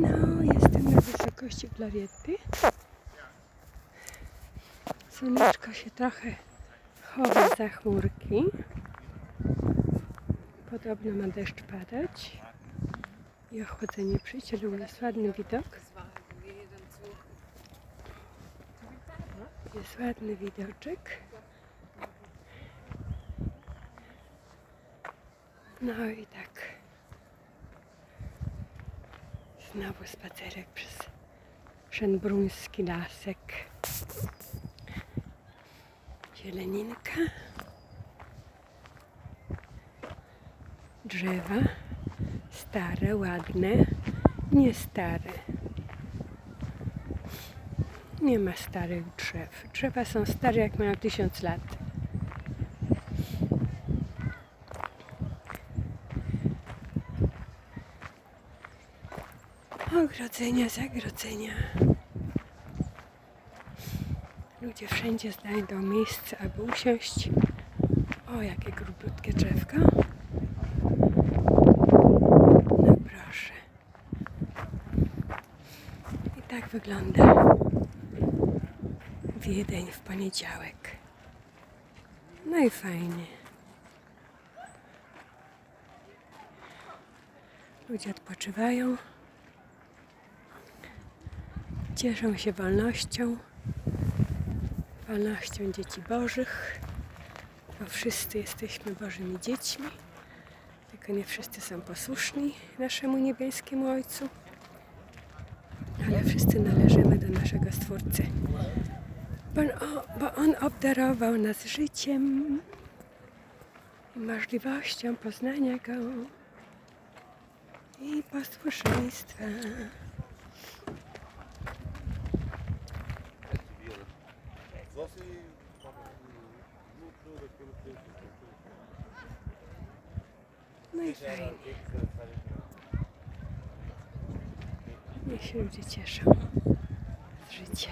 No, jestem na wysokości Glariety. Słoneczko się trochę chowa za chmurki. Podobno ma deszcz padać. I ochłodzenie ale u nas ładny widok. Jest ładny widoczek. No i tak. Znowu spacerek przez Szenbruński lasek. Zieleninka. Drzewa. Stare, ładne. Nie stare. Nie ma starych drzew. Drzewa są stare jak mają tysiąc lat. Ogrodzenia, zagrodzenia. Ludzie wszędzie znajdą miejsce, aby usiąść. O, jakie grubutkie drzewko. No proszę. I tak wygląda Wiedeń w poniedziałek. No i fajnie. Ludzie odpoczywają. Cieszą się wolnością, wolnością dzieci Bożych, bo wszyscy jesteśmy Bożymi dziećmi, tylko nie wszyscy są posłuszni naszemu niebieskiemu Ojcu, ale wszyscy należymy do naszego Stwórcy, bo on, bo on obdarował nas życiem i możliwością poznania Go i posłuszeństwa. No i fajnie. Niech się ludzie cieszą z życia.